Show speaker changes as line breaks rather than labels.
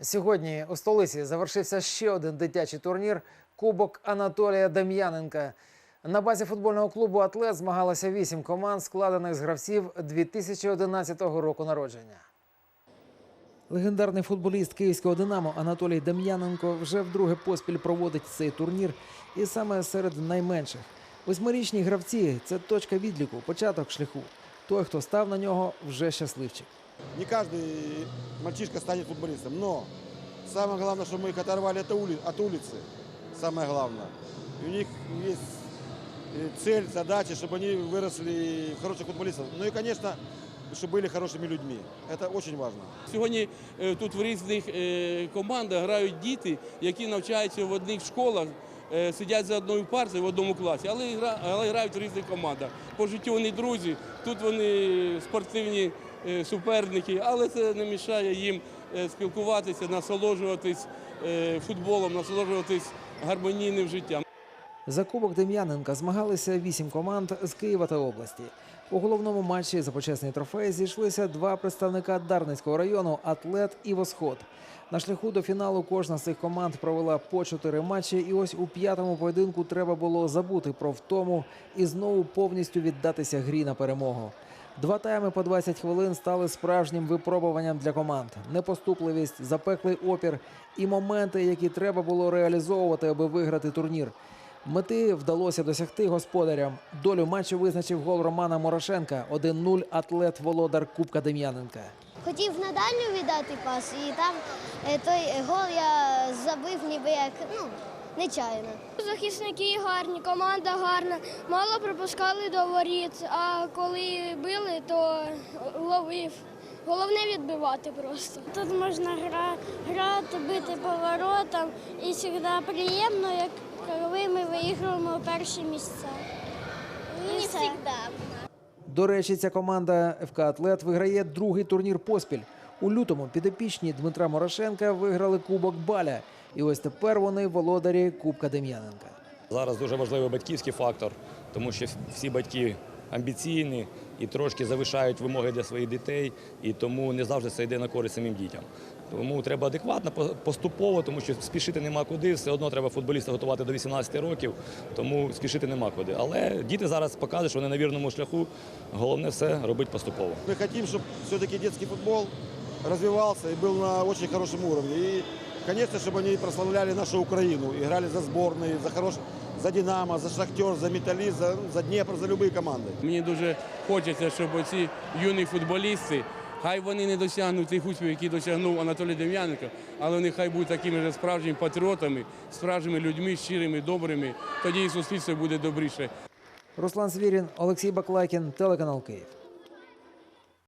Сьогодні у столиці завершився ще один дитячий турнір Кубок Анатолія Дем'яненка. На базі футбольного клубу Атлет змагалося вісім команд, складених з гравців 2011 року народження. Легендарний футболіст київського Динамо Анатолій Дем'яненко вже вдруге поспіль проводить цей турнір, і саме серед найменших. Восьмирічні гравці це точка відліку, початок шляху. Той, хто став на нього, вже щасливчик.
Не каждый мальчишка станет футболистом, но самое главное, что мы их оторвали от, ули- от улицы. Самое главное. И у них есть э, цель, задача, чтобы они выросли в хороших футболистов. Ну и, конечно, чтобы были хорошими людьми. Это очень важно.
Сьогодні е, тут в різних е, командах грають діти, які навчаються в одних школах, е, сидять за одною партою в одному класі, але, але грають в різних командах. По життю вони друзі, тут вони спортивні е, суперники, але це не мішає їм е, спілкуватися, насолоджуватись е, футболом, насолоджуватись гармонійним життям.
За кубок Дем'яненка змагалися вісім команд з Києва та області. У головному матчі за почесний трофей зійшлися два представника Дарницького району Атлет і Восход. На шляху до фіналу кожна з цих команд провела по чотири матчі, і ось у п'ятому поєдинку треба було забути про втому і знову повністю віддатися грі на перемогу. Два тайми по 20 хвилин стали справжнім випробуванням для команд. Непоступливість, запеклий опір і моменти, які треба було реалізовувати, аби виграти турнір. Мети вдалося досягти господарям. Долю матчу визначив гол Романа Морошенка. 1-0 атлет володар Кубка Дем'яненка.
Хотів на дальню віддати пас, і там е, той гол я забив ніби як ну, нечайно.
Захисники гарні, команда гарна, мало пропускали до воріт, а коли били, то ловив. Головне відбивати просто. Тут можна гра, грати, бити по воротам і завжди приємно, як виіграємо перші місця. І все.
До речі, ця команда ФК Атлет виграє другий турнір поспіль. У лютому підопічні Дмитра Морошенка виграли Кубок Баля. І ось тепер вони володарі Кубка Дем'яненка.
Зараз дуже важливий батьківський фактор, тому що всі батьки амбіційні і трошки завишають вимоги для своїх дітей, і тому не завжди це йде на користь самим дітям. Тому треба адекватно, по- поступово, тому що спішити нема куди, все одно треба футболіста готувати до 18 років, тому спішити нема куди. Але діти зараз показують, що вони на вірному шляху. Головне все робити поступово.
Мы хотим, чтобы все-таки детский футбол развивался и был на очень хорошем уровне. И, конечно, чтобы они прославляли нашу Украину, играли за сборные, за хорош... за Динамо, за Шахтер, за Металлист, за, за Днепр, за любые команды.
Мені дуже хочеться, щоб ці юні футболісти, хай вони не досягнуть тих успіхів, які досягнув Анатолій Дем'яненко, але вони хай будуть такими ж справжніми патріотами, справжніми людьми, щирими, добрими. Тоді і суспільство буде добріше.
Руслан Свірін, Олексій Баклакін, телеканал Київ.